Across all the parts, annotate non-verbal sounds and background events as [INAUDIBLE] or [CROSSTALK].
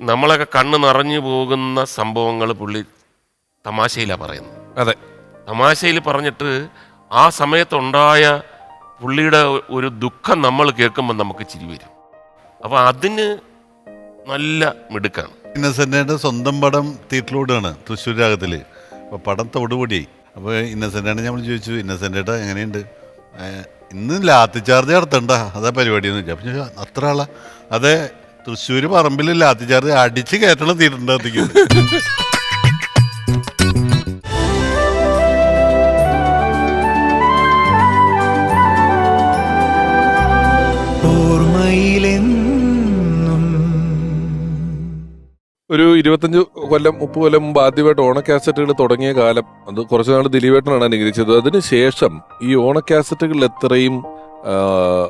നമ്മളൊക്കെ കണ്ണ് നിറഞ്ഞു പോകുന്ന സംഭവങ്ങൾ പുള്ളി തമാശയിലാണ് പറയുന്നത്. അതെ. തമാശയിൽ പറഞ്ഞിട്ട് ആ സമയത്തുണ്ടായ പുള്ളിയുടെ ഒരു ദുഃഖം നമ്മൾ കേൾക്കുമ്പോൾ നമുക്ക് ചിരി വരും. അപ്പോൾ അതിന് നല്ല മിടുക്കാണ്. ഇന്നസെന്റേന്റെ സ്വന്തം പടം തിയേറ്ററിലൂടെയാണ് തൃശ്ശൂർ രാഗത്തിൽ അപ്പോൾ പടം തൊടുപൊടിയായി. അപ്പോൾ ഇന്നസെന്റാണ് നമ്മൾ ചോദിച്ചു ഇന്നസെന്റേട്ടാ എങ്ങനെയുണ്ട്? ഇന്ന് ലാത്തി ചാർജ് നടത്തണ്ട? അതാ പരിപാടി എന്ന് ചോദിച്ചു. അപ്പൊ അത്ര ആളാ? അതെ തൃശ്ശൂർ പറമ്പിൽ ലാത്തിച്ചാർജ് അടിച്ച് കയറ്റണം ഓർമ്മയിലെന്നും. ഒരു ഇരുപത്തഞ്ച് കൊല്ലം മുപ്പത് കൊല്ലം മുമ്പ് ആദ്യമായിട്ട് ഓണക്കാസറ്റുകൾ തുടങ്ങിയ കാലം. അത് കുറച്ചു നാൾ ദിലീപേട്ടനാണ് അനുകരിച്ചത് അതിനുശേഷം ഈ ഓണ കാസറ്റുകളിൽ എത്രയും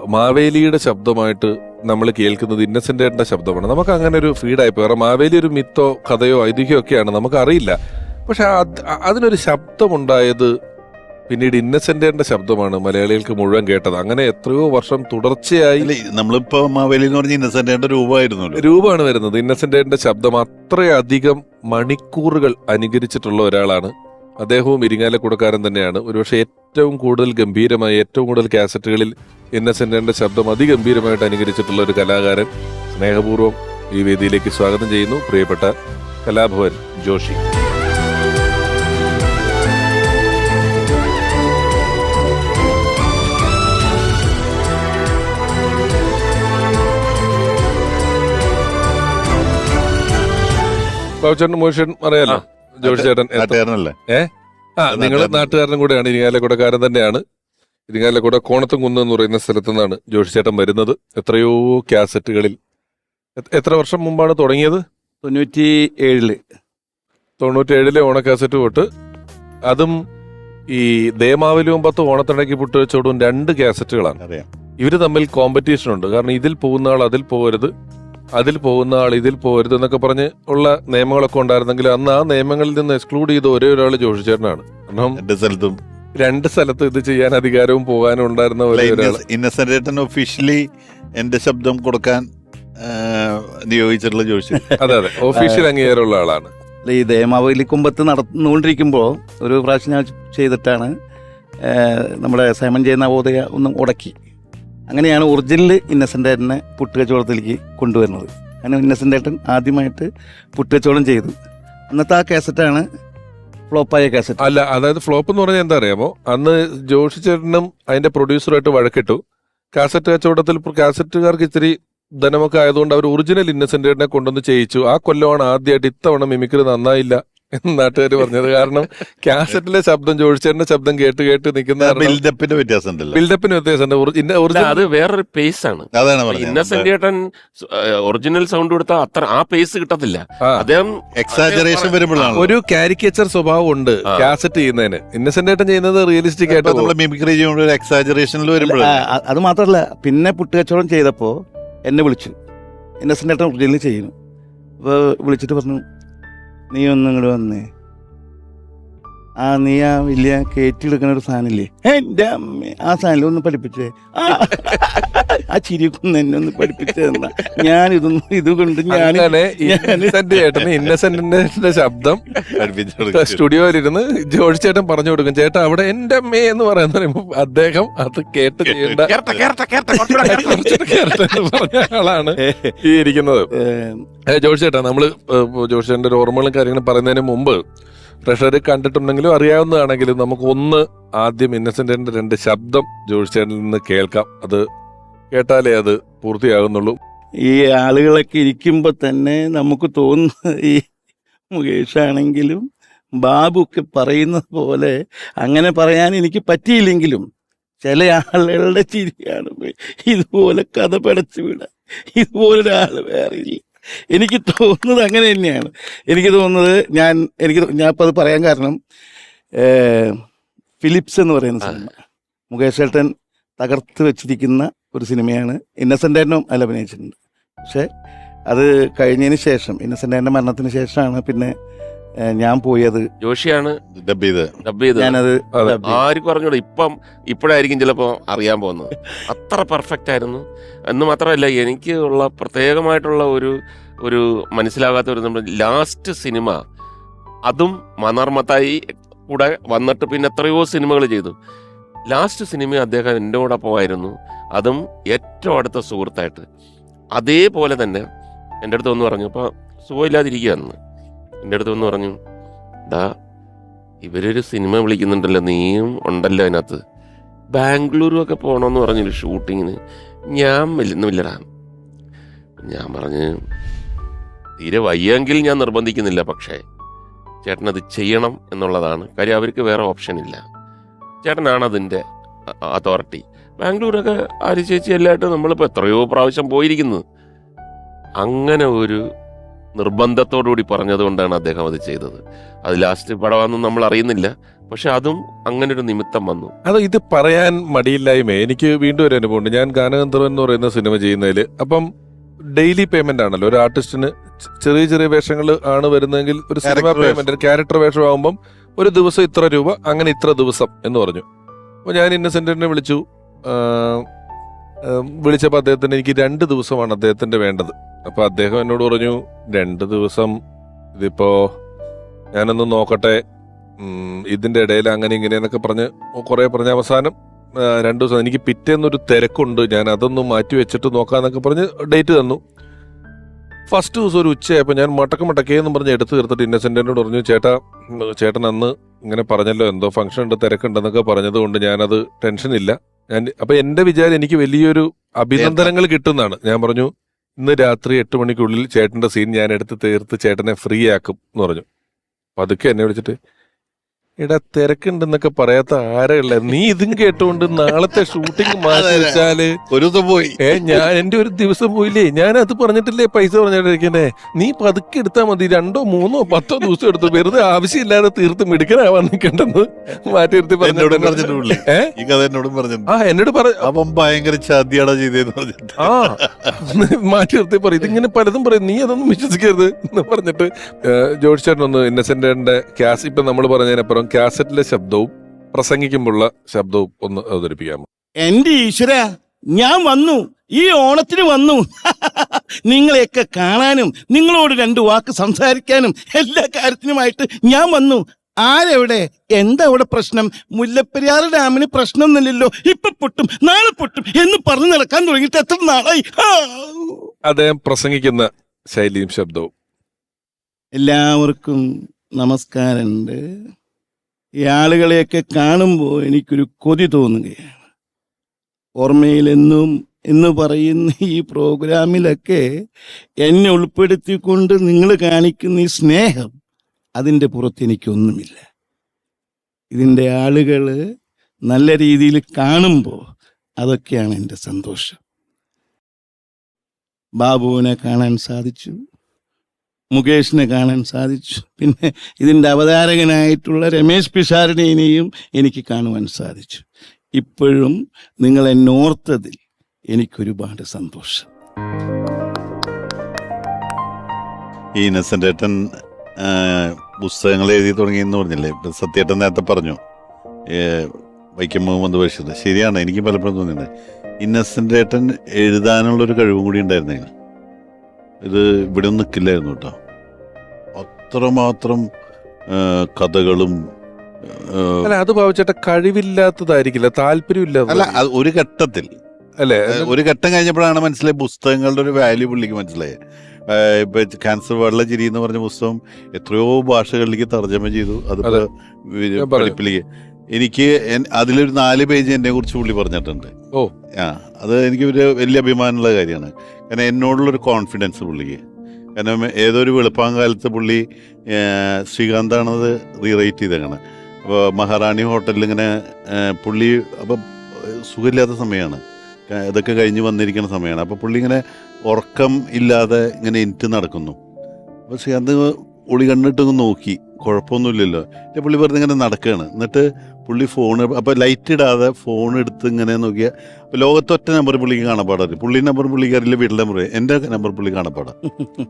മാവേലിയുടെ ശബ്ദമായിട്ട് നമ്മൾ കേൾക്കുന്നത് ഇന്നസെന്റ് ഏട്ടന്റെ ശബ്ദമാണ്. നമുക്ക് അങ്ങനെ ഒരു ഫീഡായി പോയി. കാരണം മാവേലി ഒരു മിത്തോ കഥയോ ഐതിഹ്യമോ ഒക്കെയാണ്. നമുക്ക് അറിയില്ല. പക്ഷെ അതിനൊരു ശബ്ദമുണ്ടായത് പിന്നീട് ഇന്നസെന്റ് ഏട്ടന്റെ ശബ്ദമാണ് മലയാളികൾക്ക് മുഴുവൻ കേട്ടത്. അങ്ങനെ എത്രയോ വർഷം തുടർച്ചയായി നമ്മളിപ്പോ മാവേലി എന്ന് പറഞ്ഞ ഇന്നസെന്റേറിന്റെ രൂപമായിരുന്നു രൂപമാണ് വരുന്നത്. ഇന്നസെന്റേറിന്റെ ശബ്ദം അത്രയധികം മണിക്കൂറുകൾ അനുകരിച്ചിട്ടുള്ള ഒരാളാണ്. അദ്ദേഹവും ഇരിങ്ങാലക്കുടക്കാരൻ തന്നെയാണ്. ഒരുപക്ഷെ ഏറ്റവും കൂടുതൽ ഗംഭീരമായി ഏറ്റവും കൂടുതൽ കാസറ്റുകളിൽ ഇന്നസെന്റിന്റെ ശബ്ദം അതിഗംഭീരമായിട്ട് അനുകരിച്ചിട്ടുള്ള ഒരു കലാകാരൻ സ്നേഹപൂർവം ഈ വേദിയിലേക്ക് സ്വാഗതം ചെയ്യുന്നു. പ്രിയപ്പെട്ട കലാഭവൻ ജോഷി. ബാബുചേട്ടൻ മോഷൻ അറിയാലോ? ജോഷി ചേട്ടൻ നാട്ടുകാരനല്ലേ? ആ നിങ്ങൾ. നാട്ടുകാരനും കൂടെയാണ് ഇരിങ്ങാലക്കുടക്കാരൻ തന്നെയാണ്. ഇരിങ്ങാലക്കുട കോണത്തും കുന്ന് എന്ന് പറയുന്ന സ്ഥലത്തു നിന്നാണ് ജോഷി ചേട്ടൻ വരുന്നത്. എത്രയോ കാസറ്റുകളിൽ. എത്ര വർഷം മുമ്പാണ് തുടങ്ങിയത്? തൊണ്ണൂറ്റി ഏഴിൽ തൊണ്ണൂറ്റേഴിലെ ഓണ കാസറ്റ് തൊട്ട് അതും ഈ ദേമാവലിയും പത്ത് പൊട്ട് വെച്ചോടും രണ്ട് കാസറ്റുകളാണ്. ഇവർ തമ്മിൽ കോമ്പറ്റീഷൻ ഉണ്ട്. കാരണം ഇതിൽ പോകുന്ന ആൾ അതിൽ പോകരുത്. അതിൽ പോകുന്ന ആൾ ഇതിൽ പോകരുത് എന്നൊക്കെ പറഞ്ഞ് ഉള്ള നിയമങ്ങളൊക്കെ ഉണ്ടായിരുന്നെങ്കിൽ അന്ന് ആ നിയമങ്ങളിൽ നിന്ന് എക്സ്ക്ലൂഡ് ചെയ്ത ഒരേ ഒരാൾ ജോഷിച്ചേട്ടനാണ്. കാരണം രണ്ട് സ്ഥലത്തും. രണ്ട് സ്ഥലത്ത് ഇത് ചെയ്യാൻ അധികാരവും പോകാനും ഉണ്ടായിരുന്ന ഇന്നസെന്റ് ഒരാൾ ഒഫീഷ്യലി എന്റെ ശബ്ദം കൊടുക്കാൻ നിയോഗിച്ചിട്ടുള്ള ജോഷി. [LAUGHS] അതെ അതെ. ഓഫീഷ്യൽ അംഗീകാരമുള്ള ആളാണ്. ഈ ദേമാവലി കുമ്പത്ത് നടന്നുകൊണ്ടിരിക്കുമ്പോൾ ഒരു പ്രാവശ്യം ഞാൻ ചെയ്തിട്ടാണ് നമ്മുടെ സൈമൻ ജയ നവോദയ ഒന്നും ഉടക്കി. അങ്ങനെയാണ് ഒറിജിനൽ ഇന്നസെന്റ് ഏട്ടനെ പുട്ടുകച്ചവടത്തിലേക്ക് കൊണ്ടുവരുന്നത്. അങ്ങനെ ഇന്നസെന്റ് ഏട്ടൻ ആദ്യമായിട്ട് പുട്ടുകച്ചവടം ചെയ്തു. അന്നത്തെ ആ കാസറ്റാണ് ഫ്ലോപ്പായ കാസറ്റ്. അല്ല അതായത് ഫ്ലോപ്പ് എന്ന് പറഞ്ഞാൽ എന്താ അറിയാമോ? അന്ന് ജോഷി ചേട്ടനും അതിന്റെ പ്രൊഡ്യൂസറുമായിട്ട് വഴക്കിട്ടു. കാസറ്റ് കച്ചവടത്തിൽ കാസറ്റുകാർക്ക് ഇത്തിരി ധനമൊക്കെ ആയതുകൊണ്ട് അവർ ഒറിജിനൽ ഇന്നസെന്റിനെ കൊണ്ടുവന്ന് ചെയ്യിച്ചു. ആ കൊല്ലമാണ് ആദ്യമായിട്ട് ഇത്തവണ മിമിക്രി നന്നായില്ല. നാട്ടുകാർ പറഞ്ഞത്. കാരണം കാസറ്റിലെ ശബ്ദം ജോഷിച്ചേട്ടന്റെ ശബ്ദം കേട്ട് കേട്ട് നിൽക്കുന്ന ബിൽഡപ്പിന്റെ വ്യത്യാസം ബിൽഡപ്പിന് വ്യത്യാസമുണ്ട്. അത് വേറൊരു പേസ് ആണ്. ഇന്നസെന്റ് ഏട്ടൻ ഒറിജിനൽ സൗണ്ട് കൊടുത്താൽ അത്ര ആ പേസ് കിട്ടത്തില്ല. അദ്ദേഹം എക്സാജറേഷൻ വരുമ്പോഴാണ് ഒരു കാരിക്കേച്ചർ സ്വഭാവം ഉണ്ട്. കാസറ്റ് ചെയ്യുന്നതിന്. ഇന്നസെന്റ് ഏട്ടൻ ചെയ്യുന്നത് റിയലിസ്റ്റിക് ആയിട്ട് നമ്മൾ മിമിക്രി ചെയ്യുമ്പോൾ എക്സാജറേഷനിൽ വരുമ്പോഴാണ് അത് മാത്രമല്ല പിന്നെ പുട്ടുകച്ചവടം ചെയ്തപ്പോൾ എന്നെ വിളിച്ചു. ഇന്നസെന്റേട്ടൻ ഒറിജിനൽ ചെയ്യുന്നു. അപ്പോൾ വിളിച്ചിട്ട് പറഞ്ഞു നീ ഒന്നും ഇങ്ങോട്ട് വന്നേ. ആ നീ ആ വലിയ കയറ്റിയെടുക്കുന്ന ഒരു സാധനമില്ലേ? എന്റെ അമ്മ. ആ സാധനം ഒന്ന് പഠിപ്പിച്ചേ. ആ, ചിരിക്കുന്ന എന്നെ ഒന്ന് പഠിപ്പിച്ചതെന്ന ഞാൻ ഇതൊന്നും ഇതുകൊണ്ട് ഞാൻ അങ്ങനെ ഇന്നസെന്റ് ചേട്ടന് ഇന്നസെന്റിന്റെ ശബ്ദം. സ്റ്റുഡിയോയിലിരുന്ന് ജോർജ് ചേട്ടൻ പറഞ്ഞു കൊടുക്കും ചേട്ടാ അവിടെ എന്റെ അമ്മേ എന്ന് പറയുന്ന അദ്ദേഹം അത് കേട്ട് ചെയ്യേണ്ട [LAUGHS] പറഞ്ഞ ആളാണ് ഈ ഇരിക്കുന്നത്. ജോഡി ജോർജ് ചേട്ടാ നമ്മൾ ജോഡി ജോർജ് ചേട്ടന്റെ ഓർമ്മകളും കാര്യങ്ങളും പറയുന്നതിന് മുമ്പ് പ്രഷർ കണ്ടിട്ടുണ്ടെങ്കിലും അറിയാവുന്നതാണെങ്കിലും നമുക്ക് ഒന്ന് ആദ്യം ഇന്നസെന്റിന്റെ രണ്ട് ശബ്ദം ജോർജ് ചേട്ടനിൽ നിന്ന് കേൾക്കാം. അത് കേട്ടാലേ അത് പൂർത്തിയാകുന്നുള്ളൂ. ഈ ആളുകളൊക്കെ ഇരിക്കുമ്പോൾ തന്നെ നമുക്ക് തോന്നുന്ന ഈ മുകേഷ് ആണെങ്കിലും ബാബു ഒക്കെ പറയുന്നത് പോലെ അങ്ങനെ പറയാൻ എനിക്ക് പറ്റിയില്ലെങ്കിലും ചില ആളുകളുടെ ചിരിയാണ് ഇതുപോലെ കഥ പടച്ചു വിടാൻ. ഇതുപോലൊരാൾ വേറെ ഇല്ല. എനിക്ക് തോന്നുന്നത് അങ്ങനെ തന്നെയാണ്. എനിക്ക് തോന്നുന്നത് ഞാൻ എനിക്ക് ഞാൻ ഇപ്പോൾ അത് പറയാൻ കാരണം ഫിലിപ്സ് എന്ന് പറയുന്ന സിനിമ. മുകേഷ് ഏട്ടൻ തകർത്ത് വെച്ചിരിക്കുന്ന ഒരു സിനിമയാണ് ഇന്നസെന്റ് ഏട്ടനും അതിൽ അഭിനയിച്ചിട്ടുണ്ട്. പക്ഷേ അത് കഴിഞ്ഞതിന് ശേഷം ഇന്നസെന്റ് ഏട്ടന്റെ മരണത്തിന് ശേഷമാണ് പിന്നെ ഞാൻ പോയത് ജോഷിയാണ് ഡബ് ചെയ്ത് ഡബ് ഞാനത്. ആർക്കും അറിഞ്ഞൂടെ. ഇപ്പം ഇപ്പോഴായിരിക്കും ചിലപ്പോ അറിയാൻ പോകുന്നത്. അത്ര പെർഫെക്റ്റ് ആയിരുന്നു. എന്ന് മാത്രമല്ല എനിക്ക് ഉള്ള പ്രത്യേകമായിട്ടുള്ള ഒരു ഒരു മനസ്സിലാകാത്ത ഒരു നമ്മുടെ ലാസ്റ്റ് സിനിമ അതും മനാർമത്തായി കൂടെ വന്നിട്ട് പിന്നെ എത്രയോ സിനിമകൾ ചെയ്തു. ലാസ്റ്റ് സിനിമ അദ്ദേഹം എന്റെ കൂടൊപ്പമായിരുന്നു അതും ഏറ്റവും അടുത്ത സുഹൃത്തായിട്ട്. അതേപോലെ തന്നെ എന്റെ അടുത്ത് ഒന്ന് പറഞ്ഞു അപ്പോൾ സുഖമില്ലാതിരിക്കുകയാണെന്ന്. എന്റെ അടുത്ത് വന്ന് പറഞ്ഞു ഡാ ഇവരൊരു സിനിമ വിളിക്കുന്നുണ്ടല്ലോ നീയും ഉണ്ടല്ലോ അതിനകത്ത്. ബാംഗ്ലൂരും ഒക്കെ പോകണമെന്ന് പറഞ്ഞൊരു ഷൂട്ടിങ്ങിന്. ഞാൻ വരുന്നില്ലടാ ഞാൻ പറഞ്ഞ് തീരെ വയ്യെങ്കിൽ ഞാൻ നിർബന്ധിക്കുന്നില്ല പക്ഷേ ചേട്ടൻ അത് ചെയ്യണം എന്നുള്ളതാണ്. കാര്യം അവർക്ക് വേറെ ഓപ്ഷൻ ഇല്ല. ചേട്ടനാണ് അതിന്റെ അതോറിറ്റി ബാംഗ്ലൂരൊക്കെ ആര് ചേച്ചി എല്ലായിട്ടും നമ്മളിപ്പോൾ എത്രയോ പ്രാവശ്യം പോയിരിക്കുന്നത് അങ്ങനെ ഒരു നിർബന്ധത്തോടുകൂടി പറഞ്ഞതുകൊണ്ടാണ് അദ്ദേഹം അത് ചെയ്തത്. അത് ലാസ്റ്റ് പടമാണെന്ന് നമ്മൾ അറിയുന്നില്ല. പക്ഷെ അതും അങ്ങനെ ഒരു നിമിത്തം വന്നു. അത് ഇത് പറയാൻ മടിയില്ലായ്മ എനിക്ക് വീണ്ടും ഒരു അനുഭവമുണ്ട്. ഞാൻ ഗാനഗന്ധർവൻ എന്ന് പറയുന്ന സിനിമ ചെയ്യുന്നതിൽ അപ്പം ഡെയിലി പേയ്മെന്റ് ആണല്ലോ. ഒരു ആർട്ടിസ്റ്റിന് ചെറിയ ചെറിയ വേഷങ്ങൾ ആണ് വരുന്നതെങ്കിൽ ഒരു സിനിമ പേയ്മെന്റ് ക്യാരക്ടർ വേഷം. ആകുമ്പം ഒരു ദിവസം ഇത്ര രൂപ അങ്ങനെ ഇത്ര ദിവസം എന്ന് പറഞ്ഞു. അപ്പോൾ ഞാൻ ഇന്നസെന്റിനെ വിളിച്ചു. വിളിച്ചപ്പോൾ അദ്ദേഹത്തിന് എനിക്ക് രണ്ട് ദിവസമാണ് അദ്ദേഹത്തിന്റെ വേണ്ടത്. അപ്പോൾ അദ്ദേഹം എന്നോട് പറഞ്ഞു രണ്ട് ദിവസം ഇതിപ്പോൾ ഞാനൊന്ന് നോക്കട്ടെ. ഇതിന്റെ ഇടയിൽ അങ്ങനെ എന്നൊക്കെ പറഞ്ഞ് കുറേ പറഞ്ഞ അവസാനം രണ്ട് ദിവസം എനിക്ക് പിറ്റേന്നൊരു തിരക്കുണ്ട്. ഞാൻ അതൊന്ന് മാറ്റി വെച്ചിട്ട് നോക്കാമെന്നൊക്കെ പറഞ്ഞ് ഡേറ്റ് തന്നു. ഫസ്റ്റ് ദിവസം ഒരു ഉച്ചയായപ്പോൾ ഞാൻ മടക്ക മട്ടക്കേ എന്ന് പറഞ്ഞ് എടുത്ത് തീർത്തിട്ട് ഇന്നസെന്റിനോട് പറഞ്ഞു ചേട്ടാ ചേട്ടൻ അന്ന് ഇങ്ങനെ പറഞ്ഞല്ലോ എന്തോ ഫംഗ്ഷൻ ഉണ്ട് തിരക്കുണ്ടെന്നൊക്കെ പറഞ്ഞതുകൊണ്ട് ഞാനത് ടെൻഷനില്ല അപ്പൊ എന്റെ വിചാരം എനിക്ക് വലിയൊരു അഭിനന്ദനങ്ങൾ കിട്ടുന്നതാണ്. ഞാൻ പറഞ്ഞു ഇന്ന് രാത്രി എട്ട് മണിക്കുള്ളിൽ ചേട്ടന്റെ സീൻ ഞാൻ എടുത്ത് തീർത്ത് ചേട്ടനെ ഫ്രീ ആക്കും എന്ന് പറഞ്ഞു. പതുക്കെ എന്നെ വിളിച്ചിട്ട് എടാ തിരക്കുണ്ടെന്നൊക്കെ പറയാത്ത ആരല്ല നീ ഇതും കേട്ടുകൊണ്ട് നാളത്തെ ഷൂട്ടിംഗ് [LAUGHS] മാറ്റി അതെ, അതെ. വെച്ചാൽ ഒരു ദിവസം പോയി. ഏ ഞാൻ എന്റെ ഒരു ദിവസം പോയില്ലേ? ഞാൻ അത് പറഞ്ഞിട്ടില്ലേ പൈസ പറഞ്ഞിട്ടിരിക്കണേ നീ പതുക്കെ എടുത്താ മതി. രണ്ടോ മൂന്നോ പത്തോ ദിവസം എടുത്തു. വെറുതെ ആവശ്യമില്ലാതെ തീർത്ത് മിടുക്കനാവാൻ നിൽക്കണ്ടെന്ന് മാറ്റി എന്നോടും പറഞ്ഞിട്ടുണ്ട്. ആ എന്നോട് ഭയങ്കര ആ മാറ്റി നിർത്തി പറയും ഇതിങ്ങനെ പലതും പറയും. നീ അതൊന്നും വിശ്വസിക്കരുത് എന്ന് പറഞ്ഞിട്ട് ജോർജ് ചേട്ടൻ ഒന്ന് ഇന്നസെന്റിന്റെ ക്യാസ് ഇപ്പൊ നമ്മൾ പറഞ്ഞതിനപ്പുറം കാസറ്റിലെ ശബ്ദവും പ്രസംഗിക്കുമ്പോഴുള്ള ശബ്ദവും ഒന്ന് അവതരിപ്പിക്കാമോ എന്റെ ഈശ്വര ഞാൻ വന്നു. ഈ ഓണത്തിന് വന്നു. [LAUGHS] നിങ്ങളെയൊക്കെ കാണാനും നിങ്ങളോട് രണ്ട് വാക്ക് സംസാരിക്കാനും എല്ലാ കാര്യത്തിനുമായിട്ട് ഞാൻ വന്നു. ആരെവിടെ? എന്താ അവിടെ പ്രശ്നം? മുല്ലപ്പെരിയാർ ഡാമിന് പ്രശ്നമൊന്നുമില്ലല്ലോ. ഇപ്പൊ പൊട്ടും നാളെ പൊട്ടും എന്ന് പറഞ്ഞു നടക്കാൻ തുടങ്ങിയിട്ട് എത്ര നാളായി. അദ്ദേഹം പ്രസംഗിക്കുന്ന ശൈലിയും ശബ്ദവും. എല്ലാവർക്കും നമസ്കാരമുണ്ട്. ഈ ആളുകളെയൊക്കെ കാണുമ്പോൾ എനിക്കൊരു കൊതി തോന്നുകയാണ്. ഓർമ്മയിലെന്നും എന്ന് പറയുന്ന ഈ പ്രോഗ്രാമിലൊക്കെ എന്നെ ഉൾപ്പെടുത്തിക്കൊണ്ട് നിങ്ങൾ കാണിക്കുന്ന ഈ സ്നേഹം അതിന്റെ പുറത്ത് എനിക്കൊന്നുമില്ല. ഇതിന്റെ ആളുകൾ നല്ല രീതിയിൽ കാണുമ്പോൾ അതൊക്കെയാണ് എന്റെ സന്തോഷം. ബാബുവിനെ കാണാൻ സാധിച്ചു. മുകേഷിനെ കാണാൻ സാധിച്ചു. പിന്നെ ഇതിന്റെ അവതാരകനായിട്ടുള്ള രമേശ് പിഷാരടിനെയും എനിക്ക് കാണുവാൻ സാധിച്ചു. ഇപ്പോഴും നിങ്ങളെ നോർത്തതിൽ എനിക്കൊരുപാട് സന്തോഷം. ഈ ഇന്നസെന്റ് ഏട്ടൻ പുസ്തകങ്ങൾ എഴുതി തുടങ്ങിയെന്ന് പറഞ്ഞില്ലേ? സത്യേട്ടൻ നേരത്തെ പറഞ്ഞു വൈക്കം മുഹമ്മദ് ബഷീർ ശരിയാണ് എനിക്ക് പലപ്പോഴും തോന്നിയിട്ടുണ്ട്. ഇന്നസെന്റ് ഏട്ടൻ എഴുതാനുള്ളൊരു കഴിവും കൂടി ഉണ്ടായിരുന്നേ ഇത് ഇവിടെ ഒന്നും നിൽക്കില്ലായിരുന്നു കേട്ടോ. അത്രമാത്രം കഥകളും അല്ല അത് ഭാവിച്ചേട്ട കഴിവില്ലാത്തതായിരിക്കില്ല അല്ല താല്പര്യമില്ലാത്ത അത് ഒരു ഘട്ടത്തിൽ. അല്ലേ? ഒരു ഘട്ടം കഴിഞ്ഞപ്പോഴാണ് മനസ്സിലായി പുസ്തകങ്ങളുടെ ഒരു വാല്യൂ പുള്ളിക്ക് മനസ്സിലായി ഇപ്പൊ ക്യാൻസർ വെള്ള ചിരി എന്ന് പറഞ്ഞ പുസ്തകം എത്രയോ ഭാഷകളിലേക്ക് തർജമ ചെയ്തു. അത്. പഠിപ്പിലേക്ക്. എനിക്ക് അതിലൊരു നാല് പേജ് എന്നെ കുറിച്ച് പുള്ളി പറഞ്ഞിട്ടുണ്ട്. ഓ. ആ അത് എനിക്ക് ഒരു വലിയ അഭിമാനമുള്ള കാര്യമാണ്. കാരണം എന്നോടുള്ളൊരു കോൺഫിഡൻസ് പുള്ളിക്ക് കാരണം ഏതൊരു വെളുപ്പാങ്കാലത്ത് പുള്ളി ശ്രീകാന്താണത് റീറൈറ്റ് ചെയ്തേക്കണത് അപ്പോൾ മഹാറാണി ഹോട്ടലിൽ ഇങ്ങനെ പുള്ളി അപ്പം സുഖമില്ലാത്ത സമയമാണ് ഇതൊക്കെ കഴിഞ്ഞ് വന്നിരിക്കുന്ന സമയമാണ് അപ്പോൾ പുള്ളി ഇങ്ങനെ ഉറക്കം ഇല്ലാതെ ഇങ്ങനെ ഇന്റ് നടക്കുന്നു. അപ്പോൾ ശ്രീകാന്ത് ഒളി കണ്ണിട്ടൊന്ന് നോക്കി. കുഴപ്പമൊന്നുമില്ലല്ലോ. പുള്ളി വെറുതെ ഇങ്ങനെ നടക്കുകയാണ് എന്നിട്ട് പുള്ളി ഫോൺ അപ്പോൾ ലൈറ്റ് ഇടാതെ ഫോൺ എടുത്ത് ഇങ്ങനെ നോക്കിയ ലോകത്തൊറ്റ നമ്പർ പുള്ളിക്ക് കാണപ്പാടാറ് പുള്ളി നമ്പർ പുള്ളിക്കാരില്ല വീട്ടിലെ നമ്പർ എന്റെ നമ്പർ പുള്ളി കാണപ്പാടാ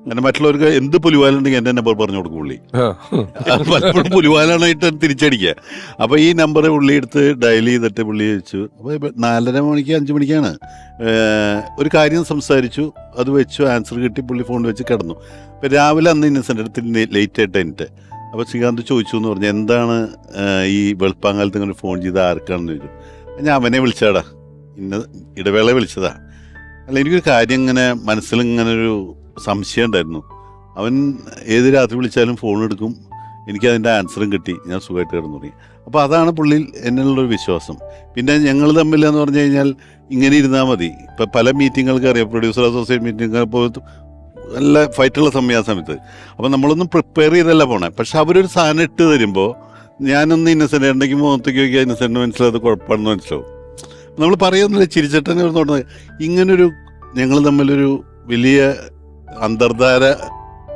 കാരണം മറ്റുള്ളവർക്ക് എന്ത് പുലിവാലുണ്ടെങ്കിൽ എന്റെ നമ്പർ പറഞ്ഞു കൊടുക്കും പുള്ളി. പലപ്പോഴും പുലിവാലാണായിട്ട് തിരിച്ചടിക്കുക. അപ്പോൾ ഈ നമ്പർ പുള്ളി എടുത്ത് ഡയൽ ചെയ്തിട്ട് പുള്ളി വെച്ചു അപ്പോൾ നാലര മണിക്ക് അഞ്ച് മണിക്കാണ്? ഒരു കാര്യം സംസാരിച്ചു. അത് വെച്ചു ആൻസർ കിട്ടി പുള്ളി ഫോൺ വെച്ച് കിടന്നു. അപ്പോൾ രാവിലെ അന്ന് ഇന്നസെന്റ് അടുത്ത് ലേറ്റ് ആയിട്ട് എനിക്ക് അപ്പോൾ ശ്രീകാന്ത് ചോദിച്ചു എന്ന് പറഞ്ഞു എന്താണ് ഈ വെളുപ്പാങ്കാലത്ത് ഇങ്ങനെ ഫോൺ ചെയ്ത് ആർക്കാണെന്ന് ചോദിച്ചു. ഞാൻ അവനെ വിളിച്ചാടാ ഇന്ന ഇടവേള വിളിച്ചതാ. അല്ല എനിക്കൊരു കാര്യം ഇങ്ങനെ മനസ്സിൽ ഇങ്ങനെ ഒരു സംശയം ഉണ്ടായിരുന്നു. അവൻ ഏത് രാത്രി വിളിച്ചാലും ഫോൺ എടുക്കും. എനിക്ക് അതിന്റെ ആൻസറും കിട്ടി. ഞാൻ സുഖമായിട്ട് കിടന്നു തുടങ്ങി. അപ്പോൾ അതാണ് പുള്ളിയിൽ എന്നുള്ളൊരു വിശ്വാസം. പിന്നെ ഞങ്ങൾ തമ്മിൽ എന്ന് പറഞ്ഞു കഴിഞ്ഞാൽ ഇങ്ങനെ ഇരുന്നാൽ മതി. ഇപ്പം പല മീറ്റിങ്ങുകൾക്ക് അറിയാം. പ്രൊഡ്യൂസർ അസോസിയേറ്റ് മീറ്റിംഗ് ഇപ്പോൾ നല്ല ഫൈറ്റുള്ള സമയം ആ സമയത്ത്. അപ്പം നമ്മളൊന്നും പ്രിപ്പയർ ചെയ്തല്ല പോണേ. പക്ഷെ അവരൊരു സാധനം ഇട്ട് തരുമ്പോൾ ഞാനൊന്ന് ഇന്നസെന്റ് ഉണ്ടെങ്കിൽ മുഖത്തേക്ക് നോക്കിയാൽ ഇന്നസെന്റ് മനസ്സിലായത് കുഴപ്പമാണെന്ന് മനസ്സിലാവും. നമ്മൾ പറയുന്നില്ല ചിരിച്ചിട്ടനെ തോന്നുന്നത്. ഇങ്ങനൊരു ഞങ്ങൾ തമ്മിലൊരു വലിയ അന്തർധാര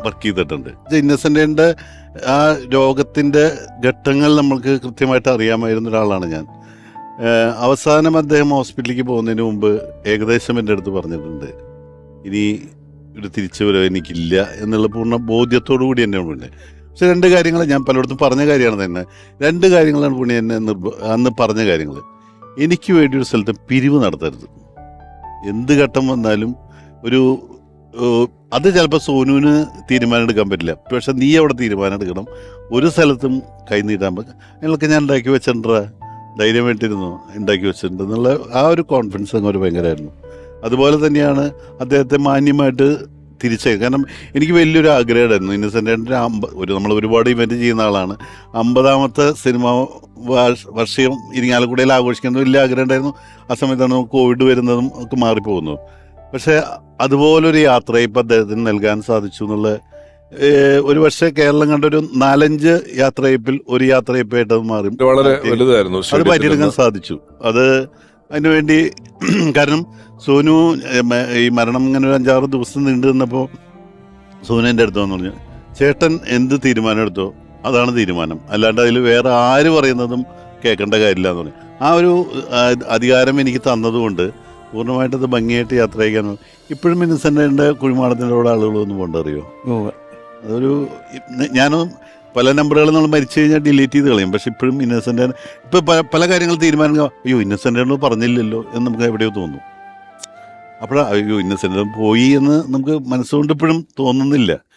വർക്ക് ചെയ്തിട്ടുണ്ട്. ഇന്നസെന്റിന്റെ ആ രോഗത്തിന്റെ ഘട്ടങ്ങൾ നമ്മൾക്ക് കൃത്യമായിട്ട് അറിയാമായിരുന്ന ഒരാളാണ് ഞാൻ. അവസാനം അദ്ദേഹം ഹോസ്പിറ്റലിലേക്ക് പോകുന്നതിന് മുമ്പ് ഏകദേശം എന്റെ അടുത്ത് പറഞ്ഞിട്ടുണ്ട്. ഇനി ഒരു തിരിച്ചു വരവ് എനിക്കില്ല എന്നുള്ള പൂർണ ബോധ്യത്തോടു കൂടി എന്നെ ഉണ്ട് പക്ഷെ രണ്ട് കാര്യങ്ങൾ ഞാൻ പലയിടത്തും പറഞ്ഞ കാര്യമാണ് തന്നെ. രണ്ട് കാര്യങ്ങളാണ് പുണ്യ എന്നെ അന്ന് പറഞ്ഞ കാര്യങ്ങൾ എനിക്ക് വേണ്ടി ഒരു സ്ഥലത്ത് പിരിവ് നടത്തരുത്. എന്ത് ഘട്ടം വന്നാലും ഒരു അത് ചിലപ്പോൾ സോനുവിന് തീരുമാനം എടുക്കാൻ പറ്റില്ല. പക്ഷെ നീ അവിടെ തീരുമാനം എടുക്കണം. ഒരു സ്ഥലത്തും കൈ നീട്ടാൻ പറ്റും അതിനൊക്കെ ഞാൻ ഉണ്ടാക്കി വെച്ചിട്ടുണ്ടാ? ധൈര്യമായിട്ടിരുന്നു? ഉണ്ടാക്കി വെച്ചിട്ടുണ്ട്? എന്നുള്ള ആ ഒരു കോൺഫിഡൻസ് അങ്ങ് ഒരു ഭയങ്കരമായിരുന്നു. അതുപോലെ തന്നെയാണ് അദ്ദേഹത്തെ മാന്യമായിട്ട് തിരിച്ചേ കാരണം എനിക്ക് വലിയൊരു ആഗ്രഹമായിരുന്നു. ഇന്നസെന്റ് അമ്പ ഒരു നമ്മൾ ഒരുപാട് ഇവന്റ് ചെയ്യുന്ന ആളാണ്. അമ്പതാമത്തെ സിനിമ വാർഷ- ഇരിങ്ങാലക്കുടയിൽ ആഘോഷിക്കുന്നത് വലിയ ആഗ്രഹം ഉണ്ടായിരുന്നു. ആ സമയത്താണ് കോവിഡ് വരുന്നതും ഒക്കെ മാറിപ്പോകുന്നത്. പക്ഷേ അതുപോലൊരു യാത്ര ഇപ്പം അദ്ദേഹത്തിന് നൽകാൻ സാധിച്ചു എന്നുള്ള ഒരു പക്ഷേ കേരളം കണ്ട ഒരു നാലഞ്ച് യാത്രയപ്പിൽ ഒരു യാത്രയപ്പായിട്ട് അത് മാറി വളരെ വലുതായിരുന്നു അത് പറ്റിയെടുക്കാൻ സാധിച്ചു. അത് അതിനുവേണ്ടി [CLEARS THROAT] കാരണം സോനു ഈ മരണം ഇങ്ങനെ ഒരു അഞ്ചാറ് ദിവസം നീണ്ടു നിന്നപ്പോൾ സോനു എന്റെ അടുത്ത് വന്നു പറഞ്ഞു ചേട്ടൻ എന്ത് തീരുമാനം എടുത്തോ അതാണ് തീരുമാനം. അല്ലാണ്ട് അതിൽ വേറെ ആര് പറയുന്നതും കേൾക്കേണ്ട കാര്യമില്ല എന്ന് പറഞ്ഞു. ആ ഒരു അധികാരം എനിക്ക് തന്നതുകൊണ്ട് പൂർണമായിട്ട് അത് ഭംഗിയായിട്ട് യാത്ര ചെയ്യാൻ ഇപ്പോഴും ഇന്നസെന്റെ കുഴിമാടത്തിന്റെ കൂടെ ആളുകളൊന്നും പോകണ്ടറിയോ അതൊരു ഞാനും പല നമ്പറുകൾ നമ്മൾ മരിച്ചു കഴിഞ്ഞാൽ ഡിലീറ്റ് ചെയ്ത് കളയും. പക്ഷെ ഇപ്പോഴും ഇന്നസെന്റ് ഇപ്പം പല പല കാര്യങ്ങൾ തീരുമാനങ്ങൾ അയ്യോ ഇന്നസെന്റ് പറഞ്ഞില്ലല്ലോ എന്ന് നമുക്ക് എവിടെയോ തോന്നും. അപ്പോഴാ അയ്യോ ഇന്നസെന്റ് പോയി എന്ന് നമുക്ക് മനസ്സുകൊണ്ട് ഇപ്പോഴും തോന്നുന്നില്ല.